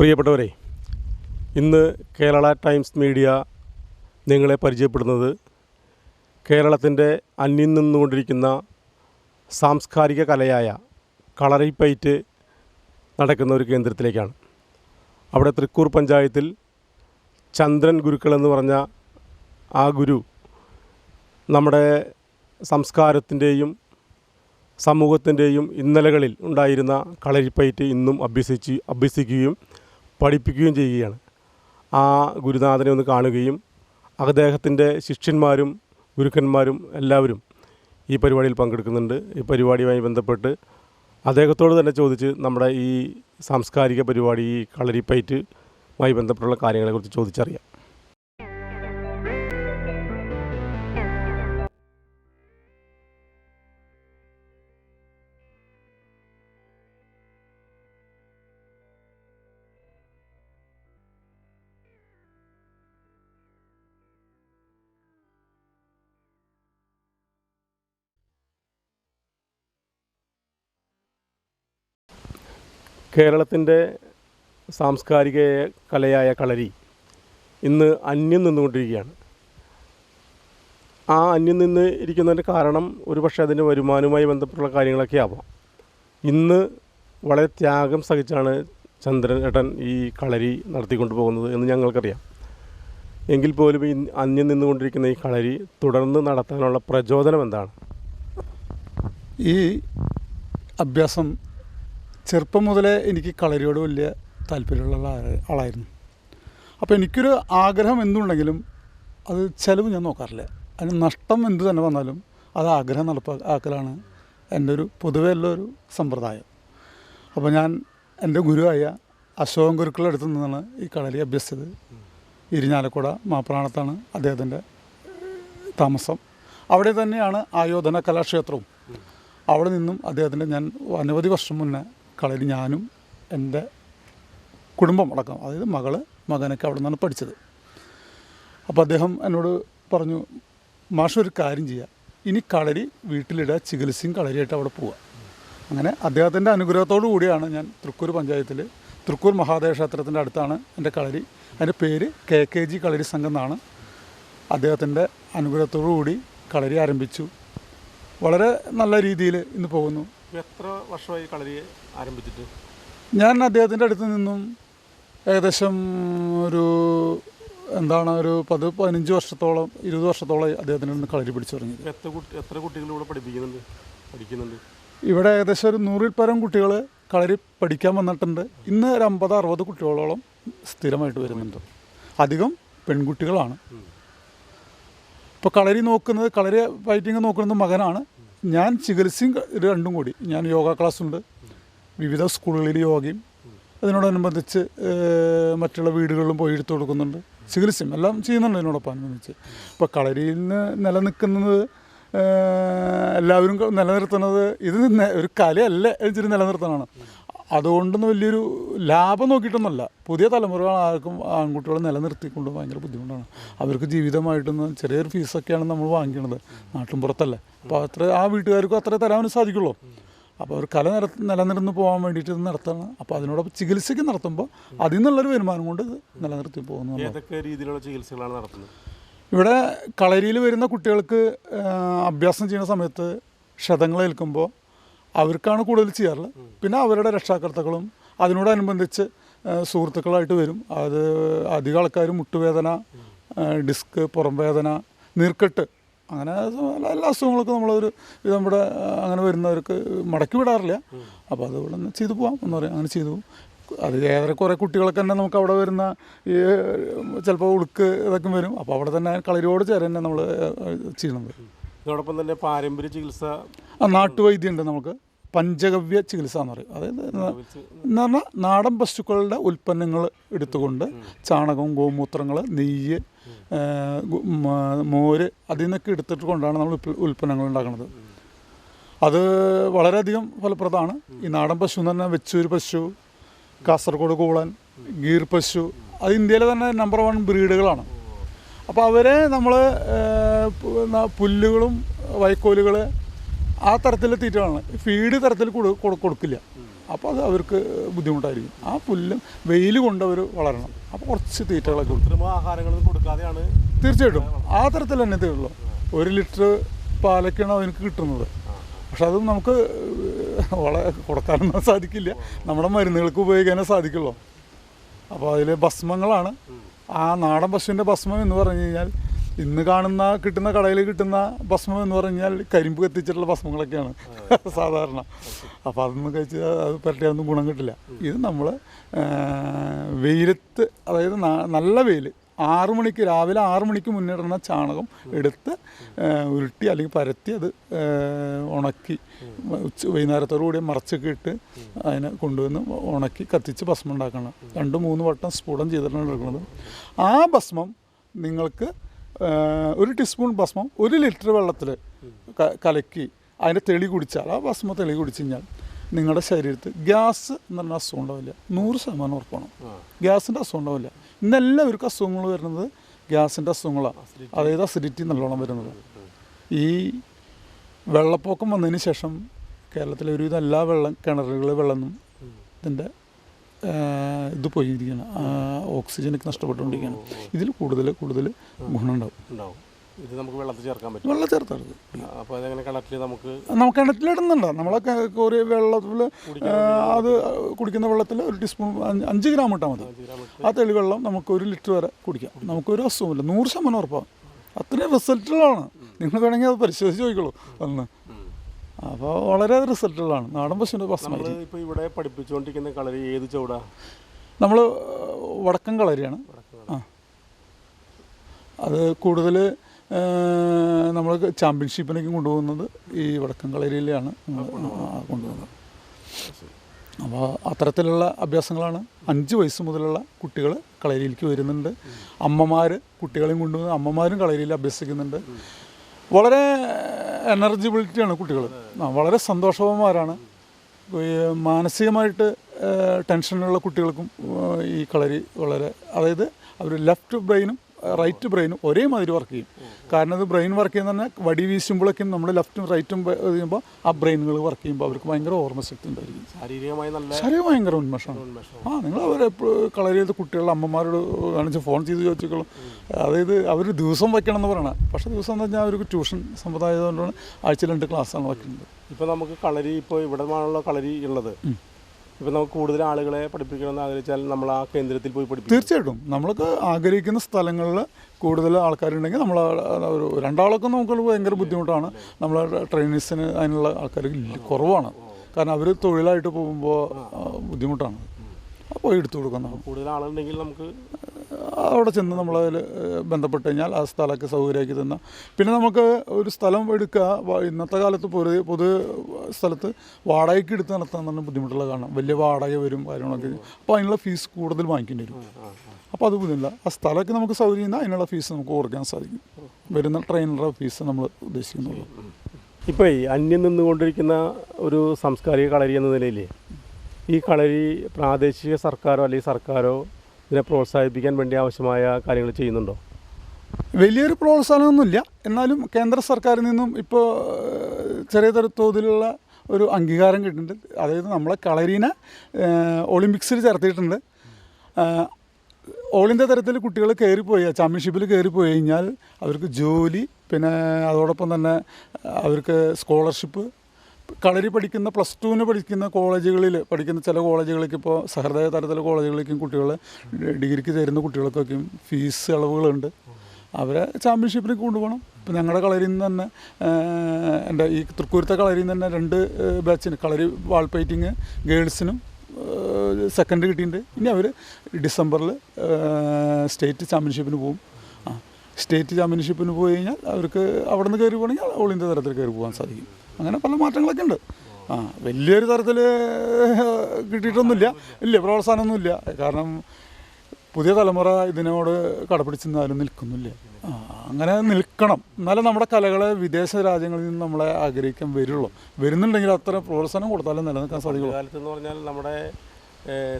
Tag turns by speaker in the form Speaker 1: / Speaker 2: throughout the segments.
Speaker 1: പ്രിയപ്പെട്ടവരെ ഇന്ന് Kerala times media നിങ്ങളെ പരിചയപ്പെടുന്നത് കേരളത്തിന്റെ അന്യം നിന്നുകൊണ്ടിരിക്കുന്ന സാംസ്കാരിക കലയായ കളറിപ്പയറ്റ് നടക്കുന്ന ഒരു കേന്ദ്രത്തിലേക്കാണ്. അവിടെ തൃക്കൂർ പഞ്ചായത്തിൽ ചന്ദ്രൻ ഗുരുക്കൾ എന്ന് പറഞ്ഞ ആ ഗുരു നമ്മുടെ സംസ്കാരത്തിന്റെയും സമൂഹത്തിന്റെയും ഇന്നലകളിൽ ഉണ്ടായിരുന്ന കളരിപ്പയറ്റ് ഇന്നും അഭ്യസിച്ച് അഭ്യസിക്കുകയും പഠിപ്പിക്കുകയും ചെയ്യുകയാണ്. ആ ഗുരുനാഥനെ ഒന്ന് കാണുകയും അദ്ദേഹത്തിന്റെ ശിഷ്യന്മാരും ഗുരുക്കന്മാരും എല്ലാവരും ഈ പരിപാടിയിൽ പങ്കെടുക്കുന്നുണ്ട്. ഈ പരിപാടിയുമായി ബന്ധപ്പെട്ട് അദ്ദേഹത്തോട് തന്നെ ചോദിച്ച് നമ്മുടെ ഈ സാംസ്കാരിക പരിപാടി ഈ കളരിപ്പയറ്റുമായി ബന്ധപ്പെട്ടുള്ള കാര്യങ്ങളെക്കുറിച്ച് ചോദിച്ചറിയാം. കേരളത്തിന്റെ സാംസ്കാരിക കലയായ കളരി ഇന്ന് അന്യം നിന്നുകൊണ്ടിരിക്കുകയാണ്. ആ അന്യം നിന്ന് ഇരിക്കുന്നതിന്റെ കാരണം ഒരുപക്ഷെ അതിന്റെ വരുമാനവുമായി ബന്ധപ്പെട്ടുള്ള കാര്യങ്ങളൊക്കെ ആവാം. ഇന്ന് വളരെ ത്യാഗം സഹിച്ചാണ് ചന്ദ്രനേട്ടൻ ഈ കളരി നടത്തിക്കൊണ്ട് പോകുന്നത് എന്ന് ഞങ്ങൾക്കറിയാം. എങ്കിൽ പോലും ഈ അന്യം നിന്നുകൊണ്ടിരിക്കുന്ന ഈ കളരി തുടർന്ന് നടത്താനുള്ള പ്രചോദനം എന്താണ്?
Speaker 2: ഈ അഭ്യാസം ചെറുപ്പം മുതലേ എനിക്ക് കളരിയോട് വലിയ താല്പര്യമുള്ള ആളായിരുന്നു. അപ്പോൾ എനിക്കൊരു ആഗ്രഹം എന്തുണ്ടെങ്കിലും അത് ചിലവ് ഞാൻ നോക്കാറില്ല. അതിന് നഷ്ടം എന്ത് തന്നെ വന്നാലും അത് ആഗ്രഹം നടപ്പാക്കലാണ് എന്റെ ഒരു പൊതുവെ ഉള്ള ഒരു സമ്പ്രദായം. അപ്പോൾ ഞാൻ എന്റെ ഗുരുവായ അശോകൻ അടുത്ത് നിന്നാണ് ഈ കളരി അഭ്യസിച്ചത്. ഇരിഞ്ഞാലക്കുട മാപ്രാണത്താണ് അദ്ദേഹത്തിന്റെ താമസം. അവിടെ തന്നെയാണ് ആയോധന കലാക്ഷേത്രവും. അവിടെ നിന്നും അദ്ദേഹത്തിന്റെ ഞാൻ അനവധി വർഷം മുന്നേ കളരി ഞാനും എന്റെ കുടുംബം അടക്കം അതായത് മകൾ മകനൊക്കെ അവിടെ നിന്നാണ് പഠിച്ചത്. അപ്പോൾ അദ്ദേഹം എന്നോട് പറഞ്ഞു മാഷ് ഒരു കാര്യം ചെയ്യുക ഇനി കളരി വീട്ടിലിടുക ചികിത്സയും കളരിയായിട്ട് അവിടെ പോവുക. അങ്ങനെ അദ്ദേഹത്തിന്റെ അനുഗ്രഹത്തോടു കൂടിയാണ് ഞാൻ തൃക്കൂർ പഞ്ചായത്തിൽ തൃക്കൂർ മഹാദേവ ക്ഷേത്രത്തിന്റെ അടുത്താണ് എന്റെ കളരി. അതിന്റെ പേര് കെ കെ ജി കളരി സംഘം എന്നാണ്. അദ്ദേഹത്തിന്റെ അനുഗ്രഹത്തോടു കൂടി കളരി ആരംഭിച്ചു. വളരെ നല്ല രീതിയിൽ ഇന്ന് പോകുന്നു.
Speaker 1: എത്ര വർഷമായി കളരി ആരംഭിച്ചിട്ട്?
Speaker 2: ഞാൻ അദ്ദേഹത്തിന്റെ അടുത്ത് നിന്നും ഏകദേശം ഒരു എന്താണ് ഒരു പത് പതിനഞ്ച് വർഷത്തോളം ഇരുപത് വർഷത്തോളം അദ്ദേഹത്തിന്റെ നിന്ന് കളരി പിടിച്ചു തുടങ്ങി
Speaker 1: എത്ര കുട്ടി എത്ര കുട്ടികൾ ഇവിടെ പഠിപ്പിക്കുന്നുണ്ട്? പഠിക്കുന്നുണ്ട്.
Speaker 2: ഇവിടെ ഏകദേശം ഒരു നൂറിൽ പരം കുട്ടികൾ കളരി പഠിക്കാൻ വന്നിട്ടുണ്ട്. ഇന്ന് ഒരു അമ്പത് അറുപത് കുട്ടികളോളം സ്ഥിരമായിട്ട് വരുന്നുണ്ട്. അധികം പെൺകുട്ടികളാണ്. ഇപ്പോൾ കളരി നോക്കുന്നത് കളരി ഫൈറ്റിംഗ് നോക്കുന്നത് മകനാണ്. ഞാൻ ചികിത്സയും രണ്ടും കൂടി. ഞാൻ യോഗ ക്ലാസ് ഉണ്ട് വിവിധ സ്കൂളുകളിൽ യോഗയും. അതിനോടനുബന്ധിച്ച് മറ്റുള്ള വീടുകളിലും പോയി എടുത്തു കൊടുക്കുന്നുണ്ട്. ചികിത്സയും എല്ലാം ചെയ്യുന്നുണ്ട് ഇതിനോടൊപ്പം അനുബന്ധിച്ച്. ഇപ്പോൾ കളരിയിൽ നിന്ന് നിലനിൽക്കുന്നത് എല്ലാവരും നിലനിർത്തുന്നത് ഇത് ഒരു കലയല്ല ഇച്ചിരി നിലനിർത്തണമാണ് അതുകൊണ്ടൊന്നും വലിയൊരു ലാഭം നോക്കിയിട്ടൊന്നുമല്ല. പുതിയ തലമുറകൾ ആർക്കും ആൺകുട്ടികളെ നിലനിർത്തിക്കൊണ്ട് ഭയങ്കര ബുദ്ധിമുട്ടാണ്. അവർക്ക് ജീവിതമായിട്ടൊന്ന് ചെറിയൊരു ഫീസൊക്കെയാണ് നമ്മൾ വാങ്ങിക്കണത്. നാട്ടിൻ പുറത്തല്ലേ. അപ്പോൾ അത്ര ആ വീട്ടുകാർക്കും അത്ര തരാനും സാധിക്കുള്ളൂ. അപ്പോൾ അവർ കല നില നിലനിർന്ന് പോകാൻ വേണ്ടിയിട്ട് ഇത് നടത്തണം. അപ്പോൾ അതിനോടൊപ്പം ചികിത്സയ്ക്ക് നടത്തുമ്പോൾ അതിൽ നിന്നുള്ളൊരു വരുമാനം കൊണ്ട് ഇത് നിലനിർത്തി പോകുന്നു
Speaker 1: ഏതൊക്കെ രീതിയിലുള്ള ചികിത്സകളാണ് നടത്തുന്നത്?
Speaker 2: ഇവിടെ കളരിയിൽ വരുന്ന കുട്ടികൾക്ക് അഭ്യാസം ചെയ്യുന്ന സമയത്ത് ക്ഷതങ്ങൾ ഏൽക്കുമ്പോൾ അവർക്കാണ് കൂടുതൽ ചെയ്യാറുള്ളത്. പിന്നെ അവരുടെ രക്ഷാകർത്താക്കളും അതിനോടനുബന്ധിച്ച് സുഹൃത്തുക്കളായിട്ട് വരും. അത് അധികം ആൾക്കാർ മുട്ടുവേദന ഡിസ്ക് പുറം വേദന നീർക്കെട്ട് അങ്ങനെ എല്ലാ- അസുഖങ്ങൾക്കും നമ്മളൊരു ഇത് നമ്മുടെ അങ്ങനെ വരുന്നവർക്ക് മടക്കി വിടാറില്ല. അപ്പോൾ അത് ഇവിടെ നിന്ന് ചെയ്തു പോവാം എന്ന് പറയും. അങ്ങനെ ചെയ്തു. പോകും അത് ഏറെ കുറേ കുട്ടികളൊക്കെ തന്നെ നമുക്ക് അവിടെ വരുന്ന ഈ ചിലപ്പോൾ ഉളുക്ക് ഇതൊക്കെ വരും. അപ്പോൾ അവിടെ തന്നെ കളരിയോട് ചേരാൻ തന്നെ നമ്മൾ ചെയ്യണത്
Speaker 1: ഇതോടൊപ്പം തന്നെ പാരമ്പര്യ ചികിത്സ
Speaker 2: നാട്ടുവൈദ്യമുണ്ട് നമുക്ക്. പഞ്ചഗവ്യ ചികിത്സ എന്ന് പറയും. അതായത് എന്ന് പറഞ്ഞാൽ നാടൻ പശുക്കളുടെ ഉൽപ്പന്നങ്ങൾ എടുത്തുകൊണ്ട് ചാണകം ഗോമൂത്രങ്ങൾ നെയ്യ് മോര് അതിൽ നിന്നൊക്കെ എടുത്തിട്ട് കൊണ്ടാണ് നമ്മൾ ഉൽപ്പന്നങ്ങൾ ഉണ്ടാക്കുന്നത്. അത് വളരെയധികം ഫലപ്രദമാണ്. ഈ നാടൻ പശു എന്ന് പറഞ്ഞാൽ വെച്ചൂർ പശു കാസർഗോഡ് കൂളൻ ഗീർ പശു അത് ഇന്ത്യയിലെ തന്നെ നമ്പർ വൺ ബ്രീഡുകളാണ് അപ്പോൾ അവരെ നമ്മൾ പുല്ലുകളും വൈക്കോലുകൾ ആ തരത്തിൽ തീറ്റകളാണ്. ഫീഡ് തരത്തിൽ കൊടു- കൊടു- കൊടുക്കില്ല. അപ്പോൾ അത് അവർക്ക് ബുദ്ധിമുട്ടായിരിക്കും. ആ പുല്ലും വെയിൽ കൊണ്ട് അവർ വളരണം. അപ്പോൾ കുറച്ച് തീറ്റകളൊക്കെ കൊടുക്കും.
Speaker 1: ആഹാരങ്ങളൊന്നും കൊടുക്കാതെയാണ്
Speaker 2: തീർച്ചയായിട്ടും. ആ തരത്തിൽ തന്നെ തീരുള്ളൂ. ഒരു ലിറ്റർ പാലൊക്കെയാണ് അവർക്ക് കിട്ടുന്നത്. പക്ഷെ അതും നമുക്ക് വളരെ കൊടുക്കാനൊന്നും സാധിക്കില്ല. നമ്മുടെ മരുന്നുകൾക്ക് ഉപയോഗിക്കാനേ സാധിക്കുള്ളൂ. അപ്പോൾ അതിൽ ഭസ്മങ്ങളാണ്. ആ നാടൻ പശുവിന്റെ ഭസ്മം എന്ന് പറഞ്ഞു കഴിഞ്ഞാൽ ഇന്ന് കാണുന്ന കിട്ടുന്ന കടയിൽ കിട്ടുന്ന ഭസ്മം എന്ന് പറഞ്ഞാൽ കരിമ്പ് കത്തിച്ചിട്ടുള്ള ഭസ്മങ്ങളൊക്കെയാണ്. സാധാരണ. അപ്പോൾ അതൊന്നും കഴിച്ച് അത് പരട്ടിയൊന്നും ഗുണം കിട്ടില്ല. ഇത് നമ്മൾ വെയിലത്ത് അതായത് നല്ല വെയിൽ ആറു മണിക്ക് രാവിലെ ആറു മണിക്ക് മുന്നിടുന്ന ചാണകം എടുത്ത് ഉരുട്ടി അല്ലെങ്കിൽ പരത്തി അത് ഉണക്കി ഉച്ച വൈകുന്നേരത്തോടു കൂടി മറച്ചൊക്കെ ഇട്ട് അതിനെ കൊണ്ടുവന്ന് ഉണക്കി കത്തിച്ച് ഭസ്മം ഉണ്ടാക്കണം. രണ്ട് മൂന്ന് വട്ടം സ്ഫുടം ചെയ്തിട്ടാണ് എടുക്കുന്നത്. ആ ഭസ്മം നിങ്ങൾക്ക് ഒരു ടീസ്പൂൺ ഭസ്മം ഒരു ലിറ്റർ വെള്ളത്തിൽ കലക്കി അതിന്റെ തെളി കുടിച്ചാൽ ആ ഭസ്മം തെളി കുടിച്ചു കഴിഞ്ഞാൽ നിങ്ങളുടെ ശരീരത്തിൽ ഗ്യാസ് എന്ന് പറഞ്ഞ അസുഖം ഉണ്ടാവില്ല. നൂറ് ശതമാനം ഉറപ്പാണ്. ഗ്യാസിന്റെ അസുഖം ഉണ്ടാവില്ല. ഇന്ന് എല്ലാവർക്കും അസുഖങ്ങൾ വരുന്നത് ഗ്യാസിന്റെ അസുഖങ്ങളാണ് അതായത് അസിഡിറ്റി നല്ലോണം വരുന്നത്. ഈ വെള്ളപ്പൊക്കം വന്നതിന് ശേഷം കേരളത്തിലെ ഒരുവിധം എല്ലാ വെള്ളം കിണറുകളിലെ വെള്ളം ഇതിന്റെ ഇത് പോയിരിക്കുകയാണ് ഓക്സിജനൊക്കെ നഷ്ടപ്പെട്ടുകൊണ്ടിരിക്കുകയാണ്. ഇതിൽ കൂടുതൽ കൂടുതൽ ഗുണമുണ്ടാവും.
Speaker 1: ഉണ്ടാവും. ഇത് നമുക്ക് വെള്ളത്തിൽ ചേർക്കാൻ പറ്റും.
Speaker 2: വെള്ളം ചേർത്തത്
Speaker 1: അപ്പോൾ അതെങ്ങനെ കിണറ്റിൽ നമുക്ക്
Speaker 2: നമുക്ക് കിണറ്റിലിടുന്നുണ്ട് നമ്മളെ കോരി വെള്ളത്തിൽ അത് കുടിക്കുന്ന വെള്ളത്തിൽ ഒരു ടീസ്പൂൺ അഞ്ച് ഗ്രാം ഇട്ടാൽ മതി. ആ തെളി വെള്ളം നമുക്ക് ഒരു ലിറ്റർ വരെ കുടിക്കാം. നമുക്കൊരു അസുഖമില്ല നൂറ് ശതമാനം ഉറപ്പാണ് അത്രയും റിസൾട്ടുകളാണ്. നിങ്ങൾ വേണമെങ്കിൽ അത് പരിശോധിച്ച് ചോദിക്കുള്ളൂ അന്ന്. അപ്പോൾ വളരെ റിസൾട്ടുകളാണ്. നാടൻ
Speaker 1: പശുവിന്റെ
Speaker 2: ഭക്ഷണം
Speaker 1: ഇപ്പോൾ ഇവിടെ പഠിപ്പിച്ചുകൊണ്ടിരിക്കുന്ന കളരി ഏത് ചുവടാ?
Speaker 2: നമ്മൾ വടക്കം കളരിയാണ്. ആ. അത് കൂടുതൽ നമ്മൾ ചാമ്പ്യൻഷിപ്പിനൊക്കെ കൊണ്ടുപോകുന്നത് ഈ വടക്കൻ കളരിയിലാണ് കൊണ്ടുപോകുന്നത്. അപ്പോൾ അത്തരത്തിലുള്ള അഭ്യാസങ്ങളാണ് അഞ്ച് വയസ്സ് മുതലുള്ള കുട്ടികൾ കളരിയിലേക്ക് വരുന്നുണ്ട്. അമ്മമാർ കുട്ടികളെയും കൊണ്ടുവന്ന് അമ്മമാരും കളരിയിൽ അഭ്യസിക്കുന്നുണ്ട്. വളരെ എനർജിബിലിറ്റിയാണ് കുട്ടികൾ വളരെ സന്തോഷവാന്മാരാണ്. മാനസികമായിട്ട് ടെൻഷനുള്ള കുട്ടികൾക്കും ഈ കളരി വളരെ അതായത് അവർ ലെഫ്റ്റ് ബ്രെയിനും റൈറ്റ് ബ്രെയിനും ഒരേ മാതിരി വർക്ക് ചെയ്യും. കാരണം അത് ബ്രെയിൻ വർക്ക് ചെയ്യുന്ന തന്നെ വടി വീശുമ്പോഴേക്കും നമ്മൾ ലെഫ്റ്റും റൈറ്റും ചെയ്യുമ്പോൾ ആ ബ്രെയിനുകൾ വർക്ക് ചെയ്യുമ്പോൾ അവർക്ക് ഭയങ്കര ഓർമ്മശക്തി ഉണ്ടായിരിക്കും. ശരീരം ഭയങ്കര ഉന്മേഷമാണ്. ആ നിങ്ങൾ അവരെ കളർ ചെയ്ത് കുട്ടികളുടെ അമ്മമാരോട് കാണിച്ച് ഫോൺ ചെയ്ത് ചോദിച്ചോളും. അതായത് അവർ ദിവസം വയ്ക്കണം എന്ന് പറയണം. പക്ഷേ ദിവസം എന്ന് പറഞ്ഞാൽ അവർക്ക് ട്യൂഷൻ സമ്പ്രദായതുകൊണ്ടാണ് ആഴ്ചയിൽ രണ്ട് ക്ലാസ്സാണ് വയ്ക്കുന്നത്.
Speaker 1: ഇപ്പോൾ നമുക്ക് കളരി ഇപ്പോൾ ഇവിടെ നിന്നാണല്ലോ കളരി ഉള്ളത്. ഇപ്പോൾ നമുക്ക് കൂടുതൽ ആളുകളെ പഠിപ്പിക്കണമെന്ന് ആഗ്രഹിച്ചാൽ നമ്മൾ ആ കേന്ദ്രത്തിൽ പോയി പഠിപ്പിക്കും.
Speaker 2: തീർച്ചയായിട്ടും. നമ്മൾക്ക് ആഗ്രഹിക്കുന്ന സ്ഥലങ്ങളിൽ കൂടുതൽ ആൾക്കാരുണ്ടെങ്കിൽ നമ്മൾ ഒരു രണ്ടാളൊക്കെ നമുക്ക് ഭയങ്കര ബുദ്ധിമുട്ടാണ്. നമ്മൾ ട്രെയിനേഴ്സിന് അതിനുള്ള ആൾക്കാർ കുറവാണ്. കാരണം അവർ തൊഴിലായിട്ട് പോകുമ്പോൾ ബുദ്ധിമുട്ടാണ്. അപ്പോൾ എടുത്തു കൊടുക്കുന്ന.
Speaker 1: കൂടുതൽ ആളുണ്ടെങ്കിൽ നമുക്ക്
Speaker 2: അവിടെ ചെന്ന് നമ്മളതിൽ ബന്ധപ്പെട്ട് കഴിഞ്ഞാൽ ആ സ്ഥലമൊക്കെ സൗകര്യമാക്കി തന്ന. പിന്നെ നമുക്ക് ഒരു സ്ഥലം എടുക്കുക ഇന്നത്തെ കാലത്ത് പൊതു പൊതു സ്ഥലത്ത് വാടകയ്ക്ക് എടുത്ത് നടത്താൻ തന്നെ ബുദ്ധിമുട്ടുള്ള കാണാം വലിയ വാടക വരും കാര്യങ്ങളൊക്കെ. അപ്പോൾ അതിനുള്ള ഫീസ് കൂടുതൽ വാങ്ങിക്കേണ്ടി വരും. അപ്പോൾ അത് ബുദ്ധിമില്ല ആ സ്ഥലമൊക്കെ നമുക്ക് സൗകര്യം ചെയ്യുന്ന അതിനുള്ള ഫീസ് നമുക്ക് കുറയ്ക്കാൻ സാധിക്കും. വരുന്ന ട്രെയിനറുടെ ഫീസ് നമ്മൾ ഉദ്ദേശിക്കുന്നുള്ളൂ.
Speaker 1: ഇപ്പോൾ അന്യം നിന്നുകൊണ്ടിരിക്കുന്ന ഒരു സാംസ്കാരിക കളരി എന്ന നിലയിൽ ഈ കളരി പ്രാദേശിക സർക്കാരോ അല്ലെങ്കിൽ സർക്കാരോ ഇതിനെ പ്രോത്സാഹിപ്പിക്കാൻ വേണ്ടി ആവശ്യമായ കാര്യങ്ങൾ ചെയ്യുന്നുണ്ടോ?
Speaker 2: വലിയൊരു പ്രോത്സാഹനമൊന്നുമില്ല. എന്നാലും കേന്ദ്ര സർക്കാരിൽ നിന്നും ഇപ്പോൾ ചെറിയ തോതിലുള്ള ഒരു അംഗീകാരം കിട്ടുന്നുണ്ട്. അതായത് നമ്മളെ കളരീനെ ഒളിമ്പിക്സിൽ ചേർത്തിയിട്ടുണ്ട്. ഓൾ ഇന്ത്യ തരത്തിൽ കുട്ടികൾ കയറിപ്പോയി ചാമ്പ്യൻഷിപ്പിൽ കയറിപ്പോയി കഴിഞ്ഞാൽ അവർക്ക് ജോലി പിന്നെ അതോടൊപ്പം തന്നെ അവർക്ക് സ്കോളർഷിപ്പ് കളരി പഠിക്കുന്ന പ്ലസ് ടുവിന് പഠിക്കുന്ന കോളേജുകളിൽ പഠിക്കുന്ന ചില കോളേജുകളിലേക്ക് ഇപ്പോൾ സഹൃദയ തരത്തിലുള്ള കോളേജുകളിലേക്കും കുട്ടികൾ ഡിഗ്രിക്ക് ചേരുന്ന കുട്ടികൾക്കൊക്കെയും ഫീസ് ഇളവുകളുണ്ട് അവരെ ചാമ്പ്യൻഷിപ്പിന് കൊണ്ടുപോകണം. ഇപ്പം ഞങ്ങളുടെ കളരിയിൽ നിന്ന് തന്നെ എന്റെ ഈ തൃക്കൂരത്തെ കളരിയിൽ നിന്ന് തന്നെ രണ്ട് ബാച്ചിന് കളരി വാൾ പെയിന്റിങ് ഗേൾസിനും സെക്കൻഡ് കിട്ടിയിട്ടുണ്ട് ഇനി അവർ ഡിസംബറിൽ സ്റ്റേറ്റ് ചാമ്പ്യൻഷിപ്പിന് പോകും. സ്റ്റേറ്റ് ചാമ്പ്യൻഷിപ്പിന് പോയി കഴിഞ്ഞാൽ അവർക്ക് അവിടെ നിന്ന് കയറി പോകണമെങ്കിൽ ഓൾ ഇന്ത്യ തരത്തിൽ കയറി പോകാൻ സാധിക്കും. അങ്ങനെ പല മാറ്റങ്ങളൊക്കെ ഉണ്ട്. ആ വലിയൊരു തരത്തിൽ കിട്ടിയിട്ടൊന്നുമില്ല. ഇല്ല പ്രോത്സാഹനമൊന്നുമില്ല. കാരണം പുതിയ തലമുറ ഇതിനോട് കടപിടിച്ച് നിന്നാലും നിൽക്കുന്നില്ല അങ്ങനെ നിൽക്കണം. എന്നാലേ നമ്മുടെ കലകളെ വിദേശ രാജ്യങ്ങളിൽ നിന്ന് നമ്മളെ ആഗ്രഹിക്കാൻ വരുള്ളൂ. വരുന്നുണ്ടെങ്കിൽ അത്ര പ്രോത്സാഹനം കൊടുത്താലും നിലനിൽക്കാൻ സാധിക്കുള്ളൂ.
Speaker 1: കാലത്ത് എന്ന് പറഞ്ഞാൽ നമ്മുടെ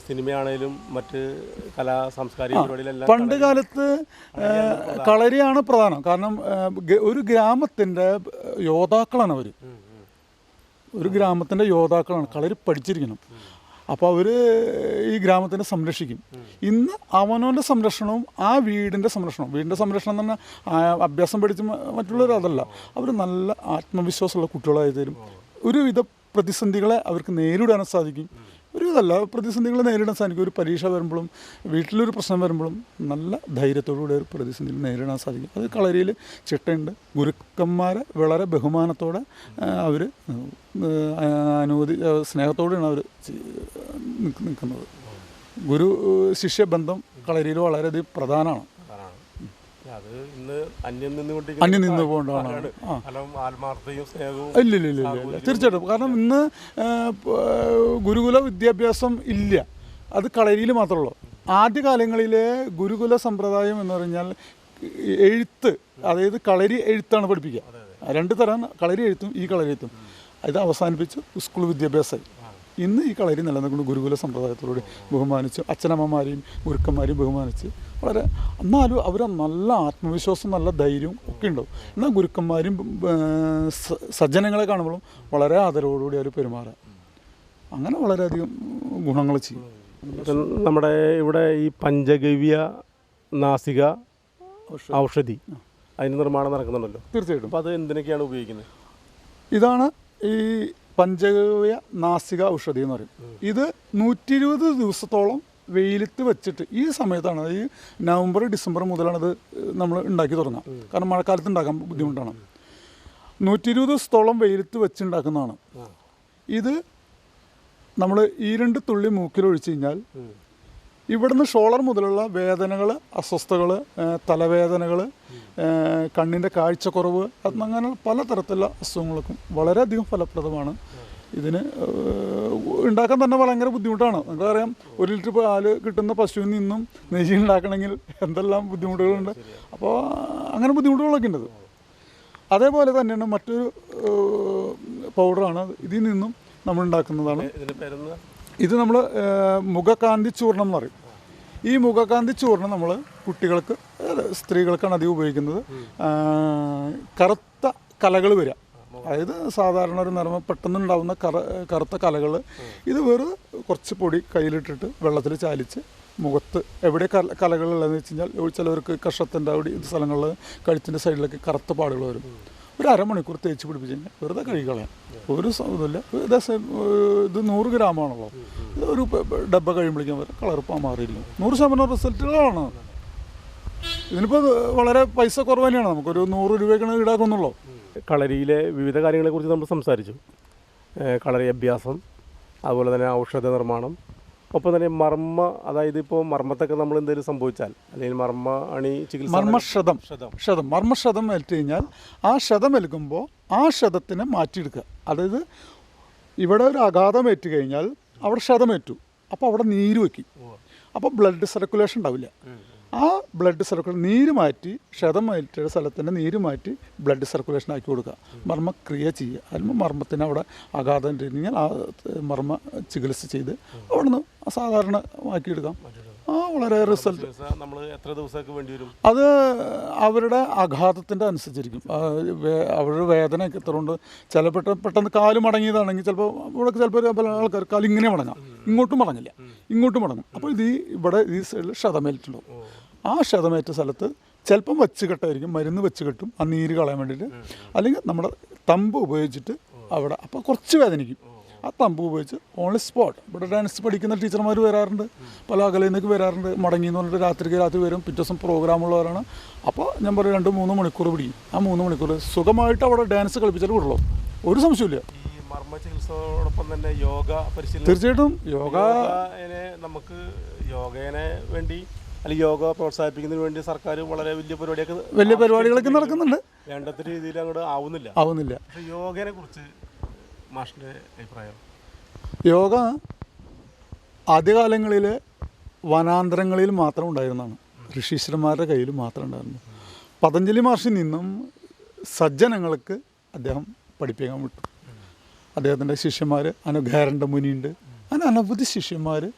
Speaker 1: സിനിമയാണേലും മറ്റ് കലാ സാംസ്കാരിക പരിപാടിയിലെല്ലാം
Speaker 2: പണ്ട് കാലത്ത് കളരിയാണ് പ്രധാനം. കാരണം ഒരു ഗ്രാമത്തിന്റെ യോദ്ധാക്കളാണ് അവർ. ഒരു ഗ്രാമത്തിന്റെ യോദ്ധാക്കളാണ് കളരി പഠിച്ചിരിക്കണം. അപ്പോൾ അവർ ഈ ഗ്രാമത്തിനെ സംരക്ഷിക്കും. ഇന്ന് അവനവന്റെ സംരക്ഷണവും ആ വീടിന്റെ സംരക്ഷണവും. വീടിന്റെ സംരക്ഷണം തന്നെ അഭ്യാസം പഠിച്ച് മറ്റുള്ളവർ അതല്ല. അവർ നല്ല ആത്മവിശ്വാസമുള്ള കുട്ടികളായി തരും. ഒരുവിധ പ്രതിസന്ധികളെ അവർക്ക് നേരിടാൻ സാധിക്കും. ഒരുവിധമല്ല പ്രതിസന്ധികളെ നേരിടാൻ സാധിക്കും. ഒരു പരീക്ഷ വരുമ്പോഴും വീട്ടിലൊരു പ്രശ്നം വരുമ്പോഴും നല്ല ധൈര്യത്തോടുകൂടി ഒരു പ്രതിസന്ധികൾ നേരിടാൻ സാധിക്കും. അത് കളരിയിൽ ചിട്ടയുണ്ട്. ഗുരുക്കന്മാരെ വളരെ ബഹുമാനത്തോടെ അവർ അനുമതി സ്നേഹത്തോടെയാണ് അവർ നിൽക്കുന്നത്. ഗുരു ശിഷ്യബന്ധം കളരിയിൽ വളരെയധികം പ്രധാനമാണ്.
Speaker 1: അത് ഇന്ന് അന്യം നിന്നുകൊണ്ടിരിക്കുന്ന
Speaker 2: അന്യം നിന്ന് പോകേണ്ടതാണ്.
Speaker 1: സ്നേഹവും
Speaker 2: ഇല്ല ഇല്ല ഇല്ല ഇല്ല, തീർച്ചയായിട്ടും. കാരണം ഇന്ന് ഗുരുകുല വിദ്യാഭ്യാസം ഇല്ല. അത് കളരിയിൽ മാത്രമുള്ളൂ ആദ്യകാലങ്ങളിലെ ഗുരുകുല സമ്പ്രദായം എന്ന് പറഞ്ഞാൽ എഴുത്ത് അതായത് കളരി എഴുത്താണ് പഠിപ്പിക്കുക. രണ്ട് തരം കളരി എഴുത്തും ഈ കളരി എഴുത്തും. ഇത് അവസാനിപ്പിച്ച് സ്കൂൾ വിദ്യാഭ്യാസമായി. ഇന്ന് ഈ കളരി നിലനിൽക്കുന്ന ഗുരുകുല സമ്പ്രദായത്തോട് ബഹുമാനിച്ച് അച്ഛനമ്മമാരെയും ഗുരുക്കന്മാരെയും ബഹുമാനിച്ച്. വളരെ എന്നാലും അവർ നല്ല ആത്മവിശ്വാസം നല്ല ധൈര്യവും ഒക്കെ ഉണ്ടാവും. എന്നാൽ ഗുരുക്കന്മാരും സജ്ജനങ്ങളെ കാണുമ്പോഴും വളരെ ആദരവോടുകൂടി അവർ പെരുമാറുക. അങ്ങനെ വളരെയധികം ഗുണങ്ങൾ ചെയ്യും.
Speaker 1: നമ്മുടെ ഇവിടെ ഈ പഞ്ചഗവ്യ നാസിക ഔഷധി. അതിന് നിർമ്മാണം നടക്കുന്നുണ്ടല്ലോ.
Speaker 2: തീർച്ചയായിട്ടും.
Speaker 1: അപ്പോൾ അത് എന്തിനൊക്കെയാണ് ഉപയോഗിക്കുന്നത്?
Speaker 2: ഇതാണ് ഈ പഞ്ചഗവ്യ നാസിക ഔഷധി എന്ന് പറയും. ഇത് നൂറ്റി ഇരുപത് ദിവസത്തോളം വെയിലത്ത് വെച്ചിട്ട് ഈ സമയത്താണ് ഈ നവംബർ ഡിസംബർ മുതലാണ് ഇത് നമ്മൾ ഉണ്ടാക്കി തുടങ്ങുക. കാരണം മഴക്കാലത്ത് ഉണ്ടാക്കാൻ ബുദ്ധിമുട്ടാണ്. നൂറ്റി ഇരുപത് ദിവസത്തോളം വെയിലത്ത് വെച്ചുണ്ടാക്കുന്നതാണ്. ഇത് നമ്മൾ ഈ രണ്ട് തുള്ളി മൂക്കിലൊഴിച്ച് കഴിഞ്ഞാൽ ഇവിടുന്ന് ഷോളർ മുതലുള്ള വേദനകൾ അസ്വസ്ഥകൾ തലവേദനകൾ കണ്ണിന്റെ കാഴ്ചക്കുറവ് അങ്ങനെ പലതരത്തിലുള്ള അസുഖങ്ങൾക്കും വളരെയധികം ഫലപ്രദമാണ്. ഇതിന് ഉണ്ടാക്കാൻ തന്നെ ഭയങ്കര ബുദ്ധിമുട്ടാണ്. നിങ്ങൾക്കറിയാം ഒരു ലിറ്റർ പാൽ കിട്ടുന്ന പശുവിൽ നിന്നും നെയ്യ് ഉണ്ടാക്കണമെങ്കിൽ എന്തെല്ലാം ബുദ്ധിമുട്ടുകളുണ്ട്. അപ്പോൾ അങ്ങനെ ബുദ്ധിമുട്ടുകളൊക്കെ ഉണ്ട് അതേപോലെ തന്നെയാണ് മറ്റൊരു പൗഡറാണ് ഇതിൽ നിന്നും നമ്മൾ ഉണ്ടാക്കുന്നതാണ്. ഇത് നമ്മൾ മുഖകാന്തി ചൂർണം എന്ന് പറയും. ഈ മുഖകാന്തി ചൂർണം നമ്മൾ കുട്ടികൾക്ക് സ്ത്രീകൾക്കാണ് അധികം ഉപയോഗിക്കുന്നത്. കറുത്ത കലകൾ വരിക. അതായത് സാധാരണ ഒരു നിറമ പെട്ടെന്നുണ്ടാവുന്ന കറ കറുത്ത കലകൾ. ഇത് വെറും കുറച്ച് പൊടി കയ്യിലിട്ടിട്ട് വെള്ളത്തിൽ ചാലിച്ച് മുഖത്ത് എവിടെ കല കലകളുള്ളതെന്ന് വെച്ച് കഴിഞ്ഞാൽ ചിലവർക്ക് കഷത്തിന്റെ അവിടെ സ്ഥലങ്ങളിൽ കഴുത്തിന്റെ സൈഡിലൊക്കെ കറുത്ത പാടുകൾ വരും. ഒരു അരമണിക്കൂർ തേച്ച് പിടിപ്പിച്ച് കഴിഞ്ഞാൽ വെറുതെ കഴുകിക്കളയാം ഒരു ഇതുമില്ല ഇത് നൂറ് ഗ്രാമാണല്ലോ. ഇത് ഒരു ഡബ്ബ കഴിയുമ്പോഴേക്കും വരെ കളർപ്പാൻ മാറിയില്ല നൂറ് ശതമാനം റിസൾട്ടുകളാണ്. ഇതിനിപ്പോൾ വളരെ പൈസ കുറവ് തന്നെയാണ്. നമുക്കൊരു നൂറ് രൂപയ്ക്കാണ് ഈടാക്കുന്നുള്ളൂ.
Speaker 1: കളരിയിലെ വിവിധ കാര്യങ്ങളെക്കുറിച്ച് നമ്മൾ സംസാരിച്ചു. കളരി അഭ്യാസം അതുപോലെ തന്നെ ഔഷധ നിർമ്മാണം ഒപ്പം തന്നെ മർമ്മ അതായത് ഇപ്പോൾ മർമ്മത്തൊക്കെ നമ്മൾ എന്തെങ്കിലും സംഭവിച്ചാൽ അല്ലെങ്കിൽ മർമ്മ അണി ചികിത്സ
Speaker 2: മർമ്മക്ഷതം
Speaker 1: ക്ഷതം.
Speaker 2: ക്ഷതം മർമ്മക്ഷതം ഏറ്റു കഴിഞ്ഞാൽ ആ ക്ഷതം ഏൽക്കുമ്പോൾ ആ ക്ഷതത്തിനെ മാറ്റിയെടുക്കുക. അതായത് ഇവിടെ ഒരു ആഘാതം ഏറ്റു കഴിഞ്ഞാൽ അവിടെ ക്ഷതമേറ്റു അപ്പോൾ അവിടെ നീര് വയ്ക്കും. അപ്പോൾ ബ്ലഡ് സർക്കുലേഷൻ ഉണ്ടാവില്ല. ആ ബ്ലഡ് സർക്കുലേഷൻ നീര് മാറ്റി ക്ഷതം മാറ്റിയുടെ സ്ഥലത്തിന്റെ നീര് മാറ്റി ബ്ലഡ് സർക്കുലേഷൻ ആക്കി കൊടുക്കുക. മർമ്മ ക്രിയ ചെയ്യുക. അതിന് മർമ്മത്തിന് അവിടെ ആഘാതം കഴിഞ്ഞാൽ ആ മർമ്മ ചികിത്സ ചെയ്ത് അവിടെ നിന്ന് സാധാരണ ആക്കിയെടുക്കാം ആ വളരെ റിസൾട്ട്
Speaker 1: നമ്മൾ എത്ര ദിവസമൊക്കെ വേണ്ടി വരും?
Speaker 2: അത് അവരുടെ ആഘാതത്തിന്റെ അനുസരിച്ചിരിക്കും. അവരുടെ വേദനയൊക്കെ എത്ര ഉണ്ട്. ചില പെട്ടെന്ന് പെട്ടെന്ന് കാൽ മടങ്ങിയതാണെങ്കിൽ ചിലപ്പോൾ ഇവിടെ ചിലപ്പോൾ പല ആൾക്കാർ കാലിങ്ങനെ മടങ്ങാം. ഇങ്ങോട്ടും മടങ്ങില്ല. ഇങ്ങോട്ടും മടങ്ങും. അപ്പോൾ ഇത് ഇവിടെ ഈ സൈഡിൽ ക്ഷതമേറ്റിട്ടുണ്ടാവും. ആ ക്ഷതമേറ്റ സ്ഥലത്ത് ചിലപ്പം വെച്ച് കെട്ടായിരിക്കും മരുന്ന് വെച്ച് കെട്ടും ആ നീര് കളയാൻ വേണ്ടിയിട്ട്. അല്ലെങ്കിൽ നമ്മുടെ തമ്പ് ഉപയോഗിച്ചിട്ട് അവിടെ അപ്പോൾ കുറച്ച് വേദനിക്കും. ആ തമ്പ് ഉപയോഗിച്ച് ഓൺലി സ്പോട്ട് ഇവിടെ ഡാൻസ് പഠിക്കുന്ന ടീച്ചർമാർ വരാറുണ്ട്. പല അകലയിൽ നിന്നൊക്കെ വരാറുണ്ട്. മടങ്ങി എന്ന് പറഞ്ഞിട്ട് രാത്രിക്ക് രാത്രി വരും. പിറ്റേ ദിവസം പ്രോഗ്രാമുള്ളവരാണ് അപ്പോൾ ഞാൻ പറയും രണ്ട് മൂന്ന് മണിക്കൂർ പിടിക്കും. ആ മൂന്ന് മണിക്കൂർ സുഖമായിട്ട് അവിടെ ഡാൻസ് കളിപ്പിച്ചാൽ വിടുള്ളൂ ഒരു സംശയമില്ല
Speaker 1: ഈ മർമ്മ ചികിത്സയോടൊപ്പം തന്നെ യോഗ പരിശീലനം
Speaker 2: തീർച്ചയായിട്ടും യോഗ
Speaker 1: നമുക്ക് യോഗേനെ വേണ്ടി അല്ലെങ്കിൽ യോഗ പ്രോത്സാഹിപ്പിക്കുന്നതിന് വേണ്ടി സർക്കാർ വളരെ വലിയ പരിപാടിയൊക്കെ
Speaker 2: വലിയ പരിപാടികളൊക്കെ നടക്കുന്നുണ്ട്.
Speaker 1: വേണ്ടത്ര രീതിയിൽ അങ്ങോട്ട് ആവുന്നില്ല.
Speaker 2: ആവുന്നില്ല.
Speaker 1: യോഗയെ കുറിച്ച് മാഷിന്റെ അഭിപ്രായം?
Speaker 2: യോഗ ആദ്യകാലങ്ങളിൽ വനാന്തരങ്ങളിൽ മാത്രം ഉണ്ടായിരുന്നതാണ്. ഋഷീശ്വരന്മാരുടെ കയ്യിൽ മാത്രം ഉണ്ടായിരുന്നു. പതഞ്ജലി മഹർഷി നിന്നും സജ്ജനങ്ങൾക്ക് അദ്ദേഹം പഠിപ്പിക്കാൻ വിട്ടു. അദ്ദേഹത്തിന്റെ ശിഷ്യന്മാർ അനുഘാരണ്ട മുനിയുണ്ട്. അങ്ങനെ അനവധി ശിഷ്യന്മാർ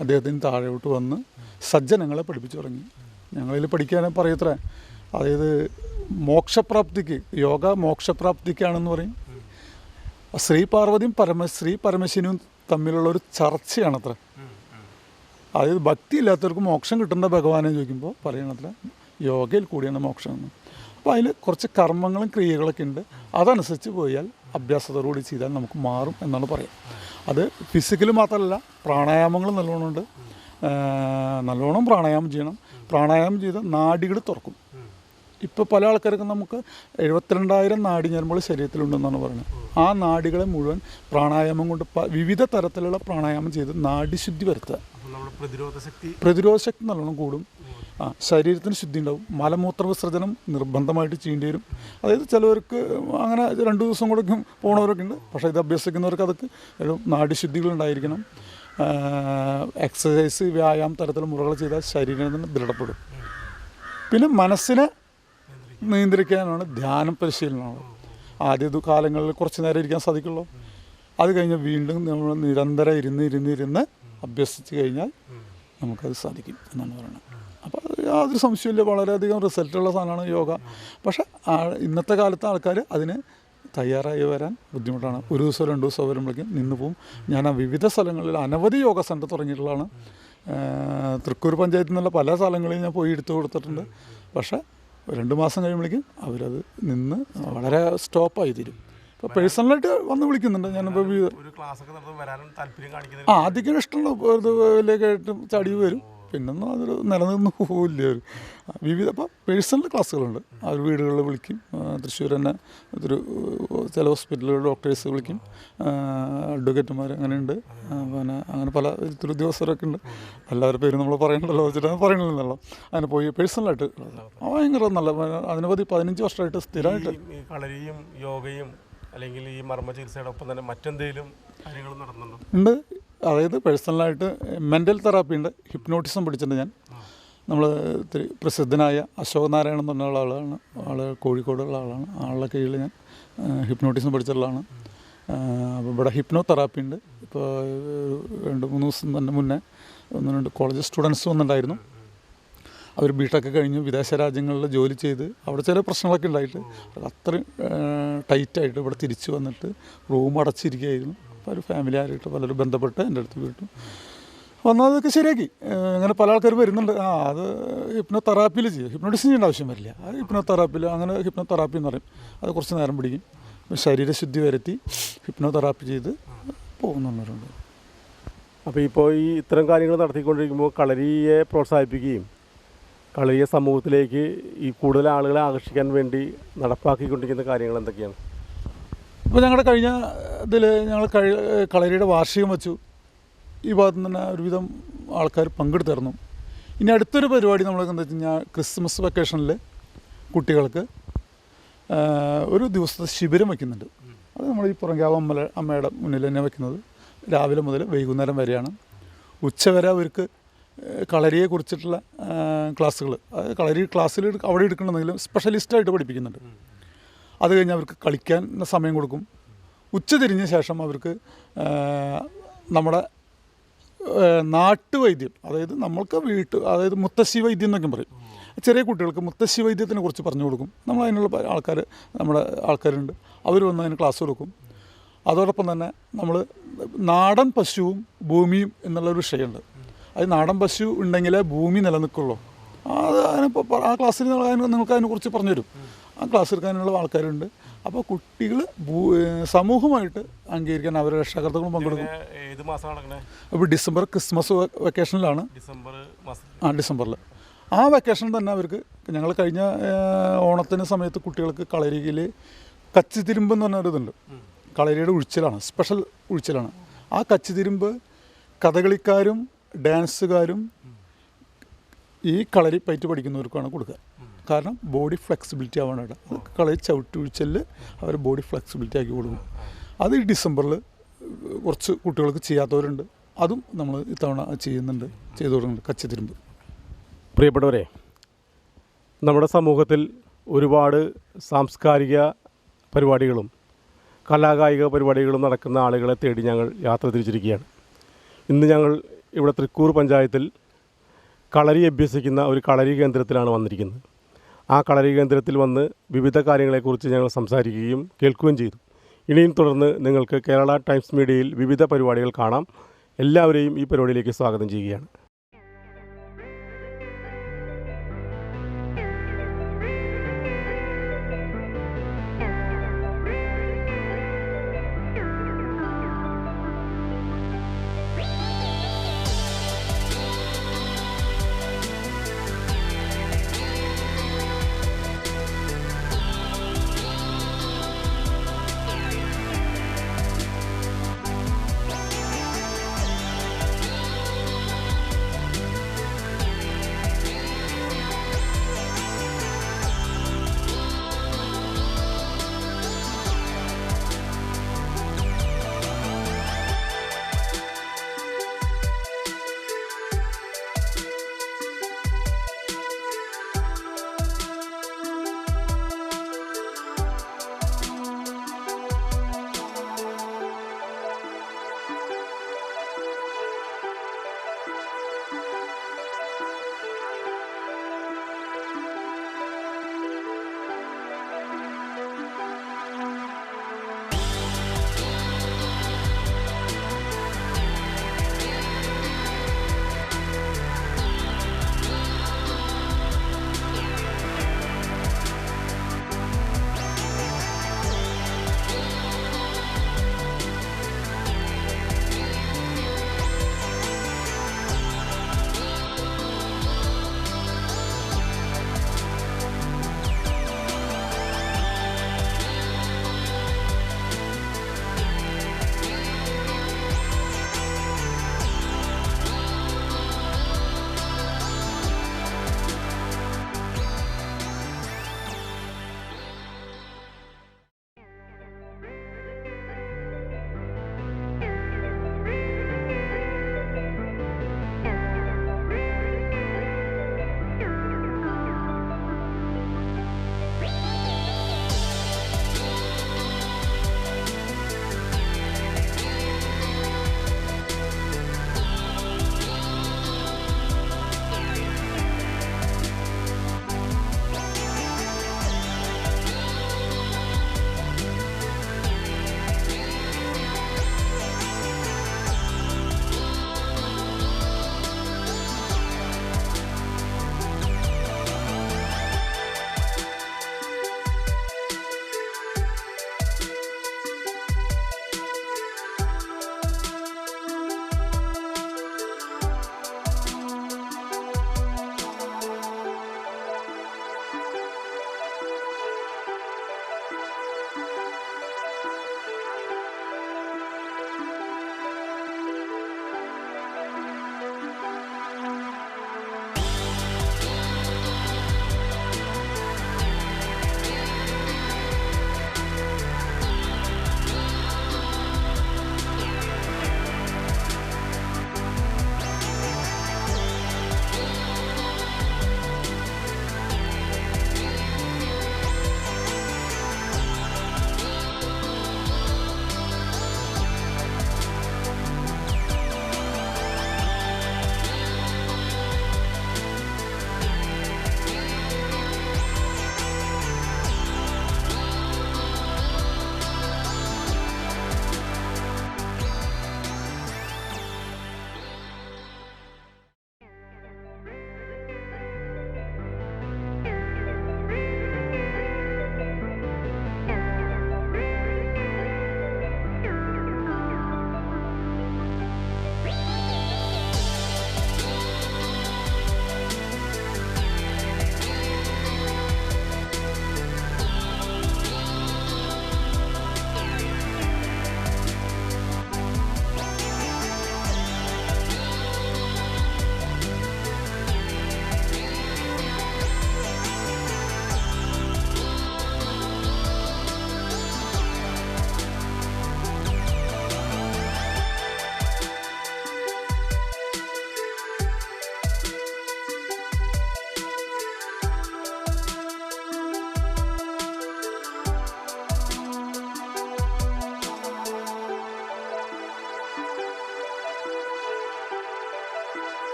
Speaker 2: അദ്ദേഹത്തിന് താഴോട്ട് വന്ന് സജ്ജനങ്ങളെ പഠിപ്പിച്ചു തുടങ്ങി. ഞങ്ങളിൽ പഠിക്കാൻ പറയത്ര. അതായത് മോക്ഷപ്രാപ്തിക്ക് യോഗ മോക്ഷപ്രാപ്തിക്കാണെന്ന് പറയും. ശ്രീ പാർവതിയും പരമശ്രീ ശ്രീ പരമശിവനും തമ്മിലുള്ള ഒരു ചർച്ചയാണത്ര. അതായത് ഭക്തി ഇല്ലാത്തവർക്ക് മോക്ഷം കിട്ടേണ്ട ഭഗവാനെ ചോദിക്കുമ്പോൾ പറയണത്ര യോഗയിൽ കൂടിയാണ് മോക്ഷം എന്ന്. അപ്പോൾ അതിൽ കുറച്ച് കർമ്മങ്ങളും ക്രിയകളൊക്കെ ഉണ്ട്. അതനുസരിച്ച് പോയാൽ അഭ്യാസത്തോടുകൂടി ചെയ്താൽ നമുക്ക് മാറും എന്നാണ് പറയാം. അത് ഫിസിക്കൽ മാത്രമല്ല പ്രാണായാമങ്ങൾ നല്ലോണമുണ്ട്. നല്ലോണം പ്രാണായാമം ചെയ്യണം. പ്രാണായാമം ചെയ്ത് നാടികൾ തുറക്കും. ഇപ്പോൾ പല ആൾക്കാർക്കും നമുക്ക് എഴുപത്തിരണ്ടായിരം നാടി ഞരമ്പുകൾ ശരീരത്തിലുണ്ടെന്നാണ് പറയുന്നത്. ആ നാടികളെ മുഴുവൻ പ്രാണായാമം കൊണ്ട് വിവിധ തരത്തിലുള്ള പ്രാണായാമം ചെയ്ത് നാടിശുദ്ധി വരുത്തുക.
Speaker 1: പ്രതിരോധ ശക്തി
Speaker 2: പ്രതിരോധ ശക്തി നല്ലോണം കൂടും. ശരീരത്തിന് ശുദ്ധി ഉണ്ടാവും മലമൂത്ര വിസർജനം നിർബന്ധമായിട്ട് ചെയ്യേണ്ടി വരും. അതായത് ചിലവർക്ക് അങ്ങനെ രണ്ട് ദിവസം കൂടെ പോണവരൊക്കെ ഉണ്ട്. പക്ഷേ ഇത് അഭ്യസിക്കുന്നവർക്ക് അതൊക്കെ ഒരു നാഡിശുദ്ധികൾ ഉണ്ടായിരിക്കണം എക്സസൈസ് വ്യായാമം തരത്തിൽ മുറകൾ ചെയ്താൽ ശരീരം തന്നെ ദൃഢപ്പെടും. പിന്നെ മനസ്സിനെ നിയന്ത്രിക്കാനാണ് ധ്യാനം പരിശീലനമാണ്. ആദ്യ കാലങ്ങളിൽ കുറച്ച് നേരം ഇരിക്കാൻ സാധിക്കുള്ളൂ. അത് കഴിഞ്ഞ് വീണ്ടും നമ്മൾ നിരന്തരം ഇരുന്ന് ഇരുന്ന് ഇരുന്ന് അഭ്യസിച്ച് കഴിഞ്ഞാൽ നമുക്കത് സാധിക്കും എന്നാണ് പറയുന്നത്. യാതൊരു സംശയമില്ല വളരെയധികം റിസൾട്ടുള്ള സാധനമാണ് യോഗ. പക്ഷേ ഇന്നത്തെ കാലത്ത് ആൾക്കാർ അതിന് തയ്യാറായി വരാൻ ബുദ്ധിമുട്ടാണ്. ഒരു ദിവസം രണ്ട് ദിവസം വരുമ്പോഴേക്കും നിന്ന് പോവും. ഞാൻ ആ വിവിധ സ്ഥലങ്ങളിൽ അനവധി യോഗ സെന്റർ തുടങ്ങിയിട്ടുള്ളതാണ്. തൃക്കൂർ പഞ്ചായത്തിൽ നിന്നുള്ള പല സ്ഥലങ്ങളിൽ ഞാൻ പോയി എടുത്തു കൊടുത്തിട്ടുണ്ട്. പക്ഷേ രണ്ട് മാസം കഴിയുമ്പോഴേക്കും അവരത് നിന്ന് വളരെ സ്റ്റോപ്പായി തീരും. ഇപ്പോൾ പേഴ്സണലായിട്ട് വന്ന് വിളിക്കുന്നുണ്ട്. ഞാനിപ്പോൾ ആ അധികം ഇഷ്ടമുള്ള ഇതിലേക്കായിട്ട് ചടിവ് വരും. പിന്നൊന്നും അതൊരു നിലനിന്ന് പോവില്ല. ഒരു വിവിധ അപ്പോൾ പേഴ്സണൽ ക്ലാസ്സുകളുണ്ട്. അവർ വീടുകളിൽ വിളിക്കും. തൃശ്ശൂർ തന്നെ ഒരു ചില ഹോസ്പിറ്റലുകളിൽ ഡോക്ടേഴ്സ് വിളിക്കും. അഡ്വക്കേറ്റുമാർ അങ്ങനെയുണ്ട്. പിന്നെ അങ്ങനെ പല ഇത്തിരി ഉദ്യോഗസ്ഥരൊക്കെ ഉണ്ട്. എല്ലാവരുടെ പേരും നമ്മൾ പറയണ്ടല്ലോ വെച്ചിട്ട് പറയണില്ലല്ലോ അങ്ങനെ പോയി പേഴ്സണലായിട്ട് ഭയങ്കര നല്ല അതിനവധി പതിനഞ്ച് വർഷമായിട്ട് സ്ഥിരമായിട്ട്.
Speaker 1: കളരിയും യോഗയും അല്ലെങ്കിൽ ഈ മർമ്മ ചികിത്സയുടെ ഒപ്പം തന്നെ മറ്റെന്തെങ്കിലും കാര്യങ്ങൾ നടന്നുണ്ടോ
Speaker 2: ഉണ്ട്. അതായത് പേഴ്സണലായിട്ട് മെന്റൽ തെറാപ്പി ഉണ്ട് ഹിപ്നോട്ടിസം പഠിച്ചിട്ടുണ്ട് ഞാൻ. നമ്മൾ ഇത്തിരി പ്രസിദ്ധനായ അശോക് നാരായണൻ എന്ന് പറഞ്ഞ ആളാണ് ആൾ കോഴിക്കോടുള്ള ആളാണ്. ആളുടെ കീഴിൽ ഞാൻ ഹിപ്നോട്ടിസം പഠിച്ചിട്ടുള്ളതാണ്. അപ്പോൾ ഇവിടെ ഹിപ്നോ തെറാപ്പി ഉണ്ട് ഇപ്പോൾ രണ്ട് മൂന്ന് ദിവസം തന്നെ മുന്നേ ഒന്ന് രണ്ട് കോളേജ് സ്റ്റുഡൻസ് വന്നിട്ടുണ്ടായിരുന്നു. അവർ ബിടെക്ക് കഴിഞ്ഞ് വിദേശ രാജ്യങ്ങളിൽ ജോലി ചെയ്ത് അവിടെ ചില പ്രശ്നങ്ങളൊക്കെ ഉണ്ടായിട്ട് അത്രയും ടൈറ്റായിട്ട് ഇവിടെ തിരിച്ചു വന്നിട്ട് റൂം അടച്ചിരിക്കുകയായിരുന്നു. ഒരു ഫാമിലി ആയിട്ട് പലരും ബന്ധപ്പെട്ട് എന്റെ അടുത്ത് വീട്ടു. വന്നതൊക്കെ ശരിയാക്കി. അങ്ങനെ പല ആൾക്കാർ വരുന്നുണ്ട്. ആ അത് ഹിപ്നോ തെറാപ്പിയിൽ ചെയ്യും. ഹിപ്നോട്ടിസ് ചെയ്യേണ്ട ആവശ്യം വരില്ല. അത് ഹിപ്നോ തെറാപ്പിയിൽ അങ്ങനെ ഹിപ്നോ തെറാപ്പി എന്ന് പറയും. അത് കുറച്ച് നേരം പിടിക്കും. ശരീരശുദ്ധി വരുത്തി ഹിപ്നോ തെറാപ്പി ചെയ്ത് പോകുന്നുള്ളവരുണ്ട്.
Speaker 1: അപ്പോൾ ഇപ്പോൾ ഈ ഇത്തരം കാര്യങ്ങൾ നടത്തിക്കൊണ്ടിരിക്കുമ്പോൾ കളരിയെ പ്രോത്സാഹിപ്പിക്കുകയും കളരിയെ സമൂഹത്തിലേക്ക് ഈ കൂടുതൽ ആളുകളെ ആകർഷിക്കാൻ വേണ്ടി നടപ്പാക്കിക്കൊണ്ടിരിക്കുന്ന കാര്യങ്ങൾ എന്തൊക്കെയാണ്?
Speaker 2: ഇപ്പോൾ ഞങ്ങളുടെ കഴിഞ്ഞ ഇതിൽ ഞങ്ങൾ കഴി കളരിയുടെ വാർഷികം വെച്ചു. ഈ ഭാഗത്ത് തന്നെ ഒരുവിധം ആൾക്കാർ പങ്കെടുത്തിരുന്നു. ഇനി അടുത്തൊരു പരിപാടി നമ്മൾ എന്താ വെച്ച് കഴിഞ്ഞാൽ ക്രിസ്മസ് വെക്കേഷനിൽ കുട്ടികൾക്ക് ഒരു ദിവസത്തെ ശിബിരം വയ്ക്കുന്നുണ്ട് അത് നമ്മൾ ഈ പുറങ്കാവ് അമ്മ അമ്മയുടെ മുന്നിൽ തന്നെ വയ്ക്കുന്നത് രാവിലെ മുതൽ വൈകുന്നേരം വരെയാണ്. ഉച്ചവരെ അവർക്ക് കളരിയെ കുറിച്ചിട്ടുള്ള ക്ലാസ്സുകൾ കളരി ക്ലാസ്സിൽ അവിടെ എടുക്കണമെന്നെങ്കിലും സ്പെഷ്യലിസ്റ്റായിട്ട് പഠിപ്പിക്കുന്നുണ്ട്. അത് കഴിഞ്ഞ് അവർക്ക് കളിക്കാൻ സമയം കൊടുക്കും. ഉച്ച തിരിഞ്ഞ ശേഷം അവർക്ക് നമ്മുടെ നാട്ടുവൈദ്യം അതായത് നമ്മൾക്ക് വീട്ട് അതായത് മുത്തശ്ശി വൈദ്യം എന്നൊക്കെ പറയും. ചെറിയ കുട്ടികൾക്ക് മുത്തശ്ശി വൈദ്യത്തിനെ കുറിച്ച് പറഞ്ഞു കൊടുക്കും. നമ്മൾ അതിനുള്ള ആൾക്കാർ നമ്മുടെ ആൾക്കാരുണ്ട്. അവർ വന്ന് അതിന് ക്ലാസ് കൊടുക്കും. അതോടൊപ്പം തന്നെ നമ്മൾ നാടൻ പശുവും ഭൂമിയും എന്നുള്ളൊരു വിഷയമുണ്ട്. അത് നാടൻ പശു ഉണ്ടെങ്കിലേ ഭൂമി നിലനിൽക്കുള്ളൂ. അത് അതിനിപ്പോൾ ആ ക്ലാസ്സിൽ നിങ്ങൾക്ക് അതിനെക്കുറിച്ച് പറഞ്ഞു തരും. ക്ലാസ് എടുക്കാനുള്ള ആൾക്കാരുണ്ട്. അപ്പോൾ കുട്ടികൾ സമൂഹമായിട്ട് അംഗീകരിക്കാൻ അവരുടെ രക്ഷാകർത്തകളും പങ്കെടുക്കും.
Speaker 1: ഏത്
Speaker 2: അപ്പോൾ ഡിസംബർ ക്രിസ്മസ് വെക്കേഷനിലാണ്.
Speaker 1: ഡിസംബർ മാസം.
Speaker 2: ആ ഡിസംബറിൽ ആ വെക്കേഷൻ തന്നെ അവർക്ക് ഞങ്ങൾ കഴിഞ്ഞ ഓണത്തിന് സമയത്ത് കുട്ടികൾക്ക് കളരിയിൽ കച്ചിതിരുമ്പ് എന്ന് പറഞ്ഞ ഒരിതുണ്ട് കളരിയുടെ ഉഴിച്ചിലാണ് സ്പെഷ്യൽ ഉഴിച്ചിലാണ്. ആ കച്ചിതിരുമ്പ് കഥകളിക്കാരും ഡാൻസുകാരും ഈ കളരി പയറ്റ് പഠിക്കുന്നവർക്കാണ് കൊടുക്കുക. കാരണം ബോഡി ഫ്ലെക്സിബിലിറ്റി അത് കളയിൽ ചവിട്ടി ഒഴിച്ചൽ അവർ ബോഡി ഫ്ലെക്സിബിലിറ്റി ആക്കി കൊടുക്കും. അത് ഈ ഡിസംബറിൽ കുറച്ച് കുട്ടികൾക്ക് ചെയ്യാത്തവരുണ്ട്. അതും നമ്മൾ ഇത്തവണ ചെയ്യുന്നുണ്ട് ചെയ്തു കൊടുക്കുന്നുണ്ട് കച്ചിത്തിരുമ്പ്
Speaker 1: പ്രിയപ്പെട്ടവരെ നമ്മുടെ സമൂഹത്തിൽ ഒരുപാട് സാംസ്കാരിക പരിപാടികളും കലാകായിക പരിപാടികളും നടക്കുന്ന ആളുകളെ തേടി ഞങ്ങൾ യാത്ര തിരിച്ചിരിക്കുകയാണ്. ഇന്ന് ഞങ്ങൾ ഇവിടെ തൃക്കൂർ പഞ്ചായത്തിൽ കളരി അഭ്യസിക്കുന്ന ഒരു കളരി കേന്ദ്രത്തിലാണ് വന്നിരിക്കുന്നത്. ആ കളരി കേന്ദ്രത്തിൽ വന്ന് വിവിധ കാര്യങ്ങളെക്കുറിച്ച് ഞങ്ങൾ സംസാരിക്കുകയും കേൾക്കുകയും ചെയ്തു. ഇനിയും തുടർന്ന് നിങ്ങൾക്ക് കേരള ടൈംസ് മീഡിയയിൽ വിവിധ പരിപാടികൾ കാണാം. എല്ലാവരെയും ഈ പരിപാടിയിലേക്ക് സ്വാഗതം ചെയ്യുകയാണ്.